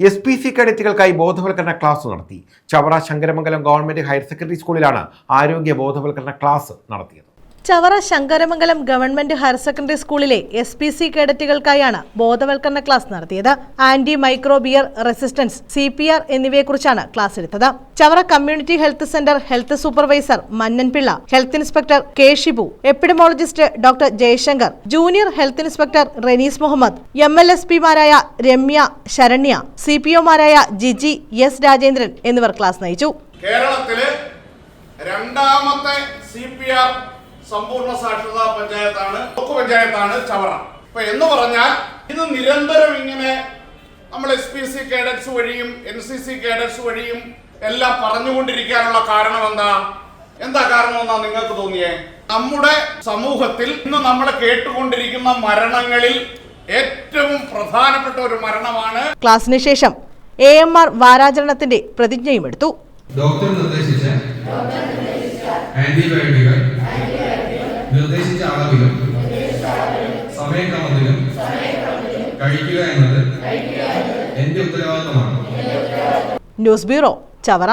S P C കേഡറ്റുകൾക്കായി ബോധവൽക്കരണ class നടത്തി. Chavara Sankaramangalam government higher secondary സ്കൂളിലാണ് ആരോഗ്യ ബോധവൽക്കരണ ക്ലാസ് നടത്തിയത്. Chavara Sankaramangalam government higher secondary സ്കൂളിലെ എസ് പി സി കേഡറ്റുകൾക്കായാണ് ബോധവൽക്കരണ ക്ലാസ് നടത്തിയത്. Anti microbial resistance C P R എന്നിവയെക്കുറിച്ചാണ് ക്ലാസ് എടുത്തത്. Chavara community health centre health supervisor Mannanpillai health inspector K Shibu epidemiologist doctor Jayashankar junior health inspector Renees Muhammad M L S പിമാരായ Ramya Saranya C P Jiji S Rajendran എന്നിവർ class നയിച്ചു. കേരളത്തിലെ രണ്ടാമത്തെ C P R സമ്പൂർണ സാക്ഷരതാ പഞ്ചായത്താണ് block പഞ്ചായത്താണ് ചവറ. അപ്പൊ എന്ന് പറഞ്ഞാൽ ഇത് നിരന്തരം ഇങ്ങനെ നമ്മൾ എസ് പി സി കേഡറ്റ്സ് വഴിയും എൻ സി സി കേഡറ്റ്സ് വഴിയും എല്ലാം പറഞ്ഞുകൊണ്ടിരിക്കാനുള്ള കാരണം എന്താ? എന്താ കാരണം എന്നാ നിങ്ങൾക്ക് തോന്നിയേ? നമ്മുടെ സമൂഹത്തിൽ ഇന്ന് നമ്മൾ കേട്ടുകൊണ്ടിരിക്കുന്ന മരണങ്ങളിൽ ഏറ്റവും പ്രധാനപ്പെട്ട ഒരു മരണമാണ് ക്ലാസ്സിന് ശേഷം എ എം ആർ വാരാചരണത്തിന്റെ പ്രതിജ്ഞയും എടുത്തു. ഡോക്ടർ നിർദ്ദേശിച്ച ആന്റിബയോട്ടിക്കുകൾ. നിർദ്ദേശിച്ച അളവിലും സമയക്രമത്തിലും കഴിക്കുക എന്നത് എന്റെ ഉത്തരവാദിത്തമാണ്. News bureau Chavara.